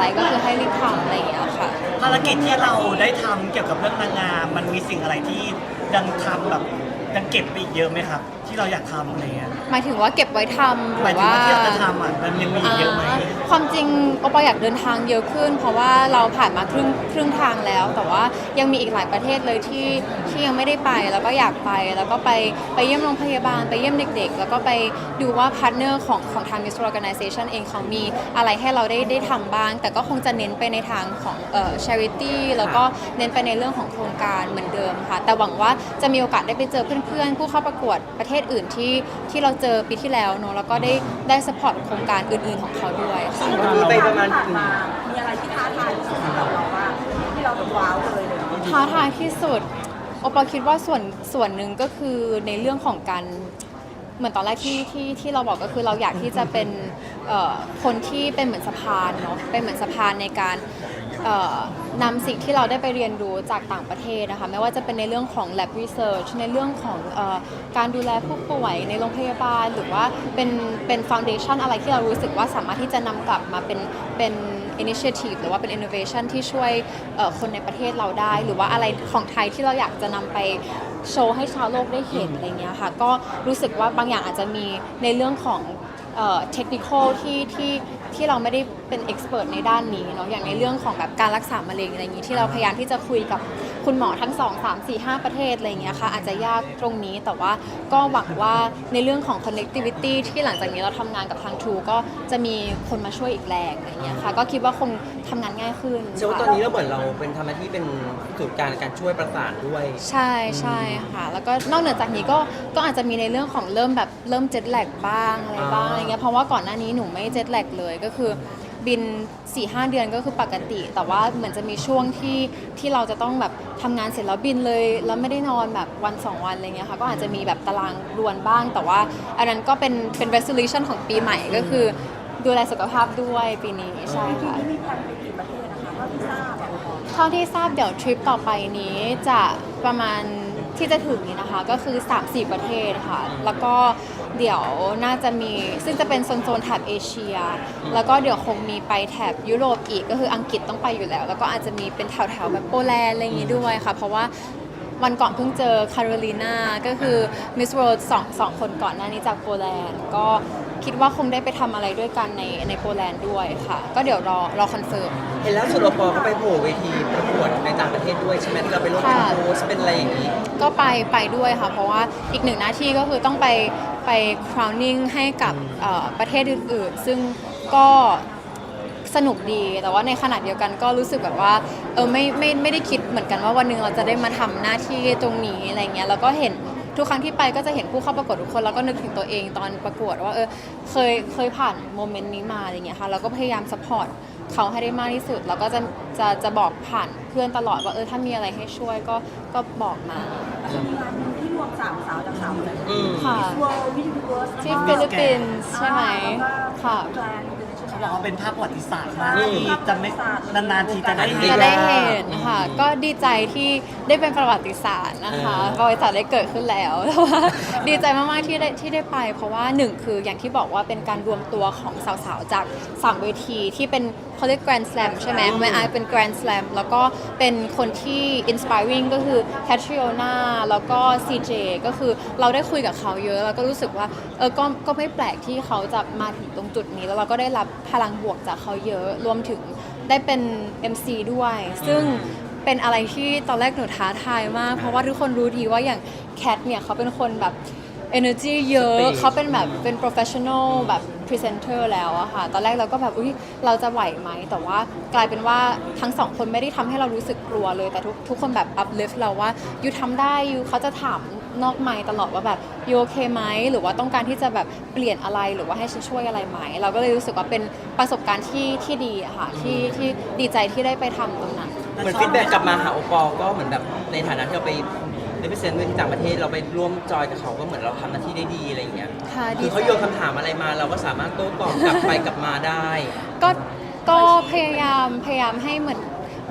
อะไรก็คือให้รีบทำอะไรอย่างเงี้ยค่ะ ภารกิจที่เราได้ทำเกี่ยวกับเรื่องนางงามมันมีสิ่งอะไรที่ดังทำแบบ ยังเก็บไปอีกเยอะไหมครับ ที่เราอยากทำอะไรเงี้ยหมายถึงว่าเก็บไว้ทำหหมารืยอถึงว่า ว่าที่เราจะทำอะมันยังมีอีกเยอะไหมอ่าความจริงโอปออยากเดินทางเยอะขึ้น เพราะว่าเราผ่านมาครึ่งครึ่งทางแล้ว แต่ว่ายังมีอีกหลายประเทศเลยที่ที่ยังไม่ได้ไปแล้วก็อยากไปแล้วก็ไปไปเยี่ยมโรงพยาบาลไปเยี่ยมเด็ก ๆ แล้วก็ไปดูว่าพาร์ทเนอร์ของของทาง Miss Organization เองเขามีอะไรให้เราได้ได้ทำบ้าง แต่ก็คงจะเน้นไปในทางของเอ่อ charity แล้วก็เน้นไปในเรื่องของโครงการเหมือนเดิมค่ะแต่หวังว่าจะมีโอกาสได้ไปเจอเพื่อนๆผู้เข้าประกวดประเทศอื่นที่ที่เราเจอปีที่แล้วเนอะแล้วก็ได้ได้สปอร์ตโครงการอื่นๆของเขาด้วยค่ะวันนี้ไปประมาณผ่านมามีอะไรที่ท้าทายที่สุดสำหรับเราว่าที่เราแบบว้าวเลยเลยท้าทายที่สุดโอปอคิดว่าส่วนส่วนหนึ่งก็คือในเรื่องของการเหมือนตอนแรกที่ที่ที่เราบอกก็คือเราอยากที่จะเป็นเอ่อคนที่เป็นเหมือนสะพานเนาะเป็นเหมือนสะพานในการ เอ่อนำสิ่งที่เราได้ไปเรียนรู้จากต่างประเทศนะคะไม่ว่าจะเป็นในเรื่องของ lab research ในเรื่องของเออการดูแลผู้ป่วยในโรงพยาบาล หรือว่าเป็นเป็น foundation อะไรที่เรารู้สึกว่าสามารถที่จะนำกลับมาเป็นเป็น initiative หรือว่าเป็น innovation ที่ช่วยเอ่อคนในประเทศเราได้ หรือว่าอะไรของไทยที่เราอยากจะนำไปโชว์ให้ชาวโลกได้เห็นอะไรเงี้ยค่ะก็รู้สึกว่าบางอย่างอาจจะมีในเรื่องของเทคนิคที่ที่ที่เราไม่ได้ เป็นเอ็กซ์เพรสในด้านนี้เนาะอย่างในเรื่องของแบบการรักษามะเร็งอะไรอย่างนี้ที่เราพยายามที่จะคุยกับคุณหมอทั้ง 2 3 4 5 ประเทศอะไรอย่างเงี้ยค่ะอาจจะยากตรงนี้แต่ว่าก็หวังว่าในเรื่องของ connectivity ที่หลังจากนี้เราทำงานกับทางทูก็จะมีคนมาช่วยอีกแรงอะไรอย่างเงี้ยค่ะก็คิดว่าคงทำงานง่ายขึ้น เชื่อว่าค่ะตอนนี้เราเหมือนเราเป็นทำหน้าที่เป็นศูนย์กลางในการช่วยประสานด้วย ใช่ใช่ค่ะ แล้วก็นอกเหนือจากนี้ก็ก็อาจจะมีในเรื่องของเริ่มแบบเริ่มเจ็ตแลกบ้างอะไรบ้างอ่า อะไรเงี้ยเพราะว่าก่อนหน้านี้หนูไม่เจ็ตแลกเลยก็คือ บิน 4-5 เดือนก็คือปกติ แต่ว่าเหมือนจะมีช่วงที่ที่เราจะต้องแบบทำงานเสร็จแล้วบินเลย แล้วไม่ได้นอนแบบวัน 2 วันอะไรเงี้ยค่ะก็อาจจะมีแบบตารางรวนบ้าง แต่ว่าอันนั้นก็เป็นเป็น resolution ของปีใหม่ก็คือ ดูแลสุขภาพด้วยปีนี้ใช่ค่ะ ที่มีแพลนไปกี่ประเทศนะคะเท่าที่ทราบอะเท่าที่ทราบเดี๋ยวทริปต่อไปนี้จะประมาณ ที่จะถึงนี้นะคะก็คือ 3-4 ประเทศค่ะ แล้วก็เดี๋ยวน่าจะมีซึ่งจะเป็นโซนๆแถบเอเชีย แล้วก็เดี๋ยวคงมีไปแถบยุโรปอีกก็คืออังกฤษต้องไปอยู่แล้ว แล้วก็อาจจะมีเป็นแถวๆแบบโปแลนด์อะไรอย่างนี้ด้วยค่ะ เพราะว่าวันก่อนเพิ่งเจอคาโรลีนาก็คือมิส s ว r ร์สองสองคนก่อนหน้านี้จากโปแลนด์ก็ คิดว่าคงได้ไปทำอะไรด้วยกันในในโปแลนด์ด้วยค่ะ ก็เดี๋ยวรอรอคอนเฟิร์ม เห็นแล้วสุดอปอก็ไปโผล่เวทีประกวดในต่างประเทศด้วยใช่ไหมที่เราไปร่วมเป็นค่ะ โค้ชเป็นอะไรอย่างนี้ ก็ไปไปด้วยค่ะ เพราะว่าอีกหนึ่งหน้าที่ก็คือต้องไปไป crowning ให้กับเอ่อประเทศอื่นๆ ซึ่งก็สนุกดีแต่ว่าในขณะเดียวกันก็รู้สึกแบบว่าเออไม่ไม่ไม่ได้คิดเหมือนกันว่าวันหนึ่งเราจะได้มาทำหน้าที่ตรงนี้อะไรเงี้ยแล้วก็เห็น ทุกครั้งที่ไปก็จะเห็นผู้เข้าประกวดทุกคนแล้วก็นึกถึงตัวเองตอนประกวดว่าเออเคยเคยผ่านโมเมนต์นี้มาอะไรเงี้ยค่ะเราก็พยายามสปอร์ตเขาให้ได้มากที่สุด แล้วก็จะจะจะบอกผ่านเพื่อนตลอดว่าเออถ้ามีอะไรให้ช่วยก็ก็บอกมาแต่มีงานหนึ่งที่รวมสามสาวจากสามประเทศอืมค่ะเวิลด์วิวเวิร์สที่ฟิลิปปินส์ใช่ไหมค่ะ แกรนด์อินเตอ ร์เนชั่นเขาแนบอกลว่าเป็นภาพประวัติศาสตร์มากใช่ที่จะไม่นานๆทีจะได้จะเห็น จะได้เห็นค่ะ ก็ดีใจที่ได้เป็นประวัติศาสตร์นะคะเออประวัติศาสตร์ได้เกิดขึ้นแล้วแต่ว่าดีใจมากๆที่ได้ที่ได้ไป เพราะว่าหนึ่งคืออย่างที่บอกว่าเป็นการรวมตัวของสาวๆจากสามเวทีที่เป็นเขาเรียก Grand Slam ใช่ไหมไม่อายเป็น Grand Slam แล้วก็เป็นคนที่ inspiring ก็คือ Catriona แล้วก็ CJ ก็คือเราได้คุยกับเขาเยอะ แล้วก็รู้สึกว่าเออก็ก็ไม่แปลกที่เขาจะมาถึงตรงจุดนี้แล้วเราก็ได้รับพลังบวกจากเขาเยอะ รวมถึงได้เป็น MC ด้วย ซึ่งเป็นอะไรที่ตอนแรกหนูท้าทายมาก เพราะว่าทุกคนรู้ดีว่าอย่างแคทเนี่ยเขาเป็นคนแบบ energy เยอะ Space เขาเป็นแบบเป็น professional แบบ presenter แล้วอะค่ะ ตอนแรกเราก็แบบ อุ้ยเราจะไหวไหม แต่ว่ากลายเป็นว่าทั้งสองคนไม่ได้ทำให้เรารู้สึกกลัวเลย แต่ทุกทุกคนแบบ uplift เราว่ายูทำได้ยูเขาจะถาม นอกไมค์ตลอดว่าแบบยูโอเคไหมหรือว่าต้องการที่จะแบบเปลี่ยนอะไรหรือว่าให้ฉันช่วยอะไรไหม เราก็เลยรู้สึกว่าเป็นประสบการณ์ที่ที่ดีอะค่ะที่ที่ดีใจที่ได้ไปทำตรงนั้น เหมือนฟีดแบ็กกลับมาหาโอปอก็เหมือนแบบในฐานะที่เราไปได้ไปเซ็นเวทีต่างประเทศเราไปร่วมจอยกับเขาก็เหมือนเราทำหน้าที่ได้ดีอะไรอย่างเงี้ยค่ะดีคือใจเขาโยนคำถามอะไรมาเราก็สามารถโต้ตอบกลับไปกลับมาได้ ก็ก็พยายามพยายามให้เหมือน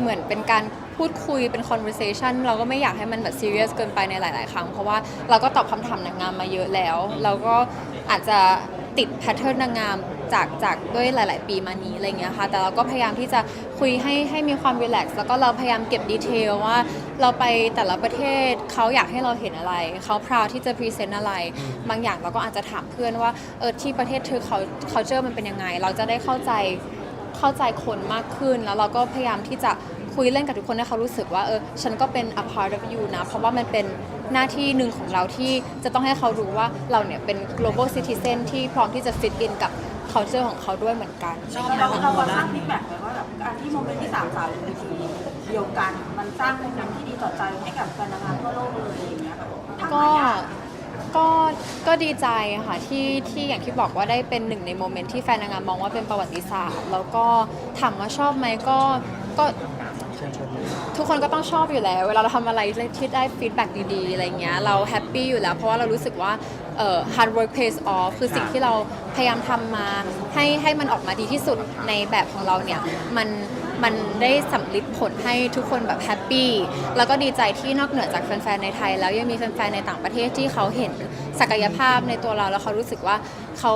เหมือนเป็นการ พูดคุยเป็น conversation เราก็ไม่อยากให้มันแบบ serious เกินไปในหลาย ๆ ครั้ง เพราะว่าเราก็ตอบคำถามนางงามมาเยอะแล้ว เราก็อาจจะติดแพทเทิร์นนางงามจากจากด้วยหลาย ๆ ปีมานี้อะไรเงี้ยค่ะ แต่เราก็พยายามที่จะคุยให้ให้มีความรีแลกซ์แล้วก็เราพยายามเก็บดีเทลว่าเราไปแต่ละประเทศเขาอยากให้เราเห็นอะไร เขาพราวที่จะพรีเซนต์อะไร บางอย่างเราก็อาจจะถามเพื่อนว่าเออที่ประเทศเธอเขาเขาเจอมันเป็นยังไง เราจะได้เข้าใจเข้าใจคนมากขึ้น แล้วเราก็พยายามที่จะ คุยเล่นกับทุกคนให้เขารู้สึกว่าเออฉันก็เป็น a part of you นะ เพราะว่ามันเป็นหน้าที่หนึ่งของเราที่จะต้องให้เขารู้ว่าเราเนี่ยเป็น global citizen ที่พร้อมที่จะ fit in กับ culture ของเขาด้วยเหมือนกันชอบเราไหมเราของโบเราสราร้างณฟีดแบ็กไหมว่าแบบการที่โมเมนต์ที่สามสาวอยู่ในทีเดียวกัน มันสร้างโมเมนต์ที่ดีต่อใจให้กับแฟนนางงามทั่วโลกเลยอะไรอย่างเงี้ยแบบทำก็ ไมอะก็ ก็ดีใจค่ะที่ที่อย่างที่บอกว่าได้เป็นหนึ่งในโมเมนต์ที่แฟนนางงามมองว่าเป็นประวัติศาสตร์ แล้วก็ถามว่าชอบไหมก็ ก็ ทุกคนก็ต้องชอบอยู่แล้ว เวลาเราทำอะไรที่ได้ฟีดแบ็กดีๆอะไรเงี้ยเราแฮปปี้อยู่แล้ว เพราะว่าเรารู้สึกว่าเอ่อ hard work pays off คือสิ่งที่เราพยายามทำมาให้ให้มันออกมาดีที่สุดในแบบของเราเนี่ยมัน มันได้สำลิดผลให้ทุกคนแบบแฮปปี้แล้วก็ดีใจที่นอกเหนือจากแฟนๆในไทย แล้วยังมีแฟนๆในต่างประเทศที่เขาเห็นศักยภาพในตัวเราแล้วเขารู้สึกว่าเขา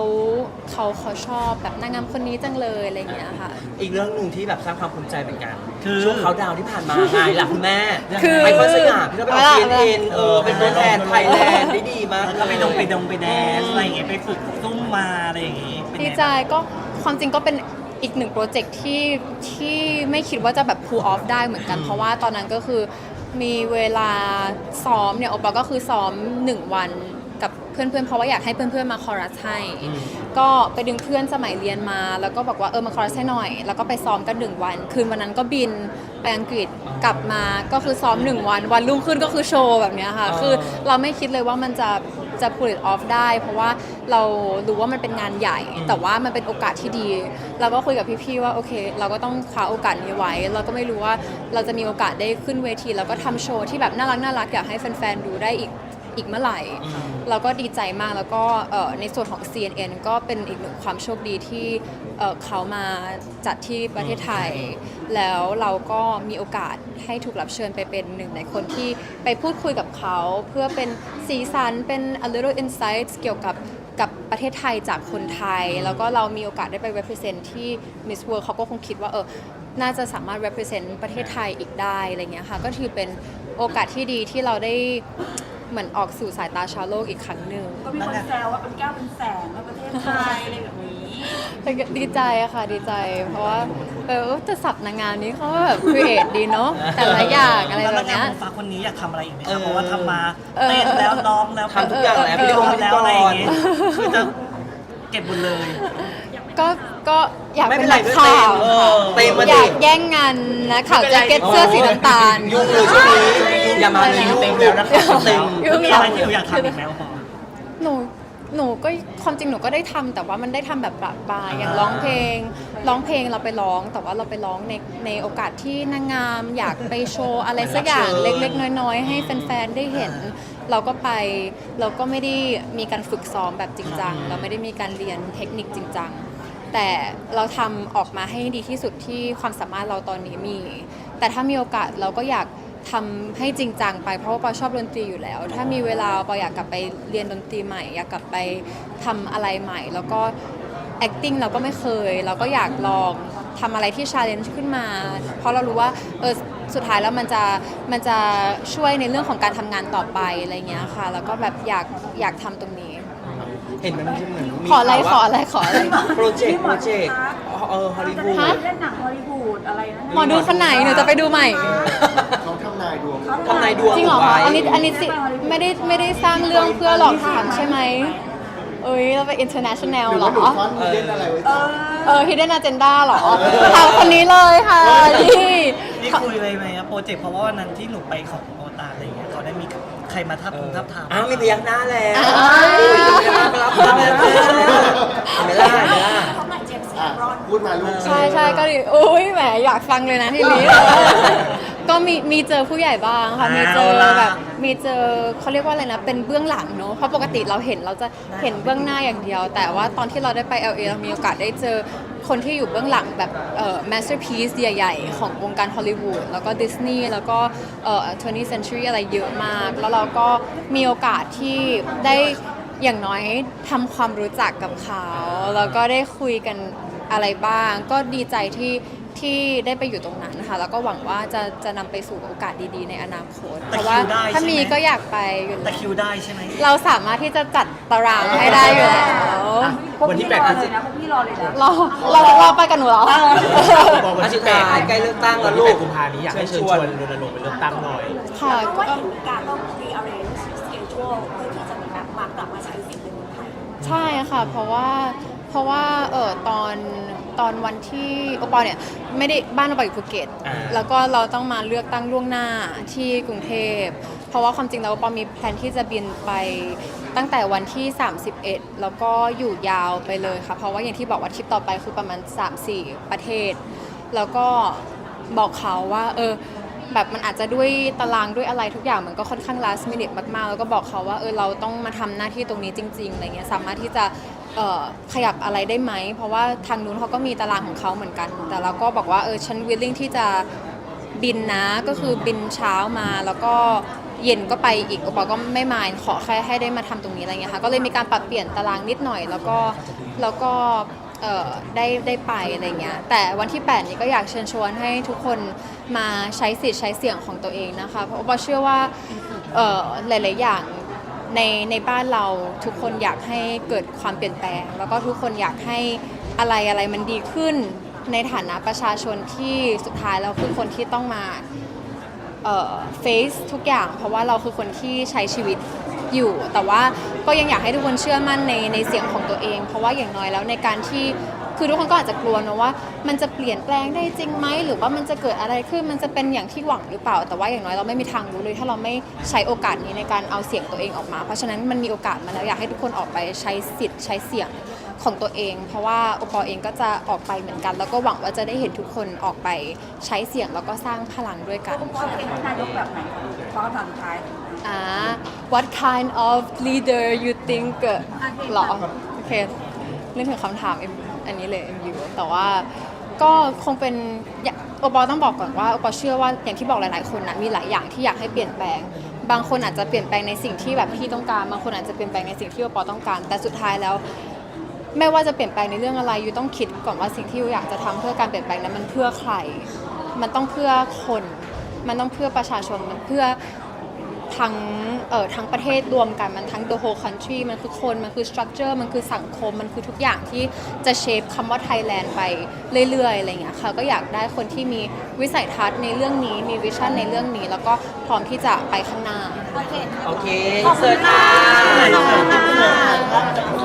เขาเขาชอบแบบนางงามคนนี้จังเลยอะไรอย่างเงี้ยค่ะ อีกเรื่องหนึ่งที่แบบสร้างความภูมิใจเหมือนกันคือช่วงเขาดาวน์ที่ผ่านมาไงล่ะคุณแม่คือไมเคิลสยามที่เราไปออกเอาซีล่ะเอ็นเออเป็นตัวแทนไทยแลนด์ได้ดีมากแล้วก็ไปดงไปดงไปแดนซ์อะไรอย่างเงี้ยไปฝึกซุ่มมาอะไรอย่างงี้เป็นไงดีใจก็ความจริงก็เป็น อีกหนึ่งโปรเจกต์ที่ที่ไม่คิดว่าจะแบบ pull off ได้เหมือนกัน เพราะว่าตอนนั้นก็คือมีเวลาซ้อมเนี่ยโอปอก็คือซ้อม 1 วันกับเพื่อนๆ เพราะว่าอยากให้เพื่อนๆ มาคอรัสให้ ก็ไปดึงเพื่อนสมัยเรียนมา แล้วก็บอกว่าเออมาคอรัสให้หน่อย แล้วก็ไปซ้อมกันหนึ่งวัน คืนวันนั้นก็บินไปอังกฤษกลับมาก็คือซ้อมหนึ่งวัน วันรุ่งขึ้นก็คือโชว์แบบเนี้ยค่ะอ๋อคือเราไม่คิดเลยว่ามันจะ จะ pull it off ได้ เพราะว่าเรารู้ว่ามันเป็นงานใหญ่ แต่ว่ามันเป็นโอกาสที่ดี เราก็คุยกับพี่ๆว่าโอเค เราก็ต้องคว้าโอกาสนี้ไว้ เราก็ไม่รู้ว่าเราจะมีโอกาสได้ขึ้นเวที แล้วก็ทำโชว์ที่แบบน่ารักน่ารักอยากให้แฟนๆดูได้อีก อีกเมื่อไหร่ เราก็ดีใจมากแล้วก็เอ่อในส่วนของ CNN ก็เป็นอีกหนึ่งความโชคดีที่เอ่อเขามาจัดที่ประเทศไทย แล้วเราก็มีโอกาสให้ถูกรับเชิญไปเป็นหนึ่งในคนที่ไปพูดคุยกับเขาเพื่อเป็นสีสันเป็น a little insights เกี่ยวกับกับประเทศไทยจากคนไทย แล้วก็เรามีโอกาสได้ไป represent ที่ Miss World เขาก็คงคิดว่าเออน่าจะสามารถ represent ประเทศไทยอีกได้อะไรเงี้ยค่ะ ก็ถือเป็นโอกาสที่ดีที่เราได้ เหมือนออกสู่สายตาชาวโลกอีกครั้งหนึ่งก็มีคนแซวว่าเป็นแก้วเป็นแสนในประเทศไทยอะไรแบบนี้ดีใจอะค่ะดีใจ เพราะว่าเออจะสับนางงามนี้เขาแบบครีเอทดีเนาะแต่ละอย่างอะไรแล้วแบนางบงาเนี้มยของฟ้าคนนี้อยากทำอะไรอีกไหมเอครับอเพราะว่าทำมาเออเต้นแล้วร้องแล้วทำทุกอย่างแล้วเออพิธีกรแล้วอะไรอย่างงี้พิธีกรคือจะเก็บหมดเลยก็ก็อยากไม่เป็เป็นนไรนักไม่ข่าวเต็มเออเต็มมาอดิยากแย่งงานนะข่าวแจ็คเก็ตเสื้อสีน้ำตาลยุ่งเลยช่วงนี้ อย่ามาอะไรนะยุ่งเต็มแล้วนะครับเต็มยุ่งมีอะไรที่หนูอยากทำอีกไหมพอหนูหนูก็ความจริงหนูก็ได้ทำแต่ว่ามันได้ทำแบบประปรายอย่างร้องเพลง ร้องเพลงเราไปร้อง แต่ว่าเราไปร้องในในโอกาสที่นางงาม อยากไปโชว์อะไรสักอย่างรับเชิญเล็กๆ น้อยๆ ให้แฟนๆได้เห็น เราก็ไปเราก็ไม่ได้มีการฝึกซ้อมแบบจริงจังเราไม่ได้มีการเรียนเทคนิคจริงจังแต่เราทำออกมาให้ดีที่สุดที่ความสามารถเราตอนนี้มี แต่ถ้ามีโอกาสเราก็อยาก ทำให้จริงจังไปเพราะว่าปอชอบดนตรีอยู่แล้ว ถ้ามีเวลาปออยากกลับไปเรียนดนตรีใหม่ อยากกลับไปทำอะไรใหม่ แล้วก็ acting เราก็ไม่เคย เราก็อยากลองทำอะไรที่ challenge ขึ้นมา เพราะเรารู้ว่าเออสุดท้ายแล้วมันจะมันจะช่วยในเรื่องของการทำงานต่อไปอะไรเงี้ยค่ะ แล้วก็แบบอยากอยากทำตรงนี้ เห็นมันเหมือนมีขออะไรข่าวขอว่าอะไรขออะไร โปรเจกต์โปรเจกต์เออฮอลลีวูด ฮะ เล่นหนังฮอลลีวูดอะไรนะหมอดูคนไหนหนูจะไปดูใหม่ เขาทำนายดวงทำนายดวงจริงเหรอไว้คะอันนี้อันนี้สิไม่ได้ไม่ได้สร้างเรื่องเพื่อหลอกถามใช่ไหมเอ้ยเราไป international หรือเหรอว่าหนูซ้อนมีเล่นอะไรไว้เอจ้ะอเออ hidden agenda เหรอถามคนนี้เลยค่ะนี่ นี่คุยเลยไหมครับโปรเจกต์เพราะว่าวันนั้นที่หนูไปของ ใครมาทับทงทับทามอ้าวมีพยักหน้าแล้วอ้าวรับรับแล้วไม่ล่าไม่ล่าเขาหมายเจมส์อะรอนพูดมาลูกใช่ใช่ก็ดีอุ้ยแหมอยากฟังเลยนะทีนี้ก็มีมีเจอผู้ใหญ่บ้างค่ะมีเจอแบบมีเจอเขาเรียกว่าอะไรนะ เป็นเบื้องหลังเนอะเพราะปกติเราเห็นเราจะเห็นเบื้องหน้าอย่างเดียว แต่ว่าตอนที่เราได้ไป LA เรามีโอกาสได้เจอ คนที่อยู่เบื้องหลังแบบเอ่อ masterpiece ใหญ่ๆ ของวงการฮอลลีวูดแล้วก็ดิสนีย์แล้วก็เอ่อ 20th century อะไรเยอะมาก แล้วเราก็มีโอกาสที่ได้อย่างน้อยทำความรู้จักกับเขา แล้วก็ได้คุยกันอะไรบ้าง ก็ดีใจที่ ที่ได้ไปอยู่ตรงนั้นนะคะแล้วก็หวังว่าจะจะนำไปสู่โอกาสดีๆ ในอนาคต แต่เพราะว่าคิวได้ถ้าใช่ไหมมีก็อยากไปอยู่แต่แล้วคิวได้ใช่ไหม เราสามารถที่จะจัดตารางให้ได้อยู่แล้วพวกวันที่พี่แปรดอพฤเลศยจินะพวกพี่รอเลยนะ เราเราเราไปกันหนูเหรอกายนที่แปดใกล้เลือกตั้งวัแล้นวที่ลูแปกดกุมภานี้อยากให้เชิญชวนรณรงค์ไปเลือกตั้งหน่อย ค่ะเพราะว่าก็ เห็นมีการต้อง rearrange schedule เพื่อที่จะมีแบบมากลับมาใช้สิทธิ์ในเมืองไทย ใช่ค่ะ เพราะว่าเพราะว่าเออตอน ตอนวันที่โอปอลเนี่ยไม่ได้บ้านโอปอลอยู่ภูเก็ตอ่า แล้วก็เราต้องมาเลือกตั้งล่วงหน้าที่กรุงเทพ เพราะว่าความจริงแล้วโอปอลมีแผนที่จะบินไปตั้งแต่วันที่ 31 แล้วก็อยู่ยาวไปเลยค่ะ เพราะว่าอย่างที่บอกว่าทริปต่อไปคือประมาณ 3-4 ประเทศ แล้วก็บอกเขาว่าเออแบบมันอาจจะด้วยตารางด้วยอะไรทุกอย่างมันก็ค่อนข้าง last minute มากๆ แล้วก็บอกเขาว่าเออเราต้องมาทำหน้าที่ตรงนี้จริงๆอะไรเงี้ยสามารถที่จะเอ่อ ขยับอะไรได้ไหม เพราะว่าทางนู้นเขาก็มีตารางของเขาเหมือนกัน แต่เราก็บอกว่าเออฉัน willing ที่จะบินนะก็คือบินเช้ามาแล้วก็เย็นก็ไปอีกโอปอก็ไม่มายขอแค่ให้ได้มาทำตรงนี้อะไรเงี้ยค่ะก็เลยมีการปรับเปลี่ยนตารางนิดหน่อย แล้วก็แล้วก็ได้ได้ไปอะไรเงี้ยแต่วันที่ 8 นี้ก็อยากเชิญชวนให้ทุกคนมาใช้สิทธิ์ใช้เสียงของตัวเองนะคะเพราะว่าเชื่อว่าหลาย ๆ อย่าง ในในบ้านเราทุกคนอยากให้เกิดความเปลี่ยนแปลง แล้วก็ทุกคนอยากให้อะไรอะไรมันดีขึ้น ในฐานะประชาชนที่สุดท้ายแล้วคือคนที่ต้องมาเอ่อ face ทุกอย่าง เพราะว่าเราคือคนที่ใช้ชีวิตอยู่ แต่ว่าก็ยังอยากให้ทุกคนเชื่อมั่นในในเสียงของตัวเอง เพราะว่าอย่างน้อยแล้วในการที่ คือทุกคนก็อาจจะกลัวนะว่า มันจะเปลี่ยนแปลงได้จริงไหมหรือว่ามันจะเกิดอะไรขึ้นมันจะเป็นอย่างที่หวังหรือเปล่า แต่ว่าอย่างน้อยเราไม่มีทางรู้เลย ถ้าเราไม่ใช้โอกาสนี้ในการเอาเสียงตัวเองออกมา เพราะฉะนั้นมันมีโอกาสมาแล้วอยากให้ทุกคนออกไปใช้สิทธิ์ใช้เสียงของตัวเอง เพราะว่าโอปอลเองก็จะออกไปเหมือนกัน แล้วก็หวังว่าจะได้เห็นทุกคนออกไปใช้เสียงแล้วก็สร้างพลังด้วยกันพวกพ่อเป็นนายกแบบไหนเพราะคำถามสุดท้าย อ่า what kind of leader you think หรอโอเคเรื่องถึงคำถาม M- อั อันนี้เลย MU แต่ว่าก็คงเป็นโอปอลต้องบอกก่อนว่าโอปอลเชื่อว่าอย่างที่บอกหลายๆคนนะมีหลายอย่างที่อยากให้เปลี่ยนแปลง บางคนอาจจะเปลี่ยนแปลงในสิ่งที่แบบพี่ต้องการบางคนอาจจะเปลี่ยนแปลงในสิ่งที่โอปอลต้องการ แต่สุดท้ายแล้ว ไม่ว่าจะเปลี่ยนแปลงในเรื่องอะไรยูต้องคิดก่อนว่าสิ่งที่ยูอยากจะทำเพื่อการเปลี่ยนแปลงนั้นมันเพื่อใคร มันต้องเพื่อคน มันต้องเพื่อประชาชนมันเพื่อ ทั้งเอ่อทั้งประเทศรวมกันมันทั้ง the whole country มันคือคน มันคือ structure มันคือสังคม มันคือทุกอย่างที่จะเชฟคำว่า Thailand ไปเรื่อยๆอะไรอย่างเงี้ยค่ะก็อยากได้คนที่มีวิสัยทัศน์ในเรื่องนี้มีวิชั่นในเรื่องนี้ แล้วก็พร้อมที่จะไปข้างหน้า โอเค โอเคเสิร์ชค่ะ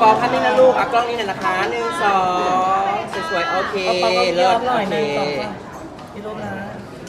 ฟองคันนี้นะลูกอะกล้องนี้หน่อยนะคะหนึ่งสองสวยๆ โอเคเอาปากกาเลิศหน่โออยหเคนึ่งสองสามพี่ลูกนะ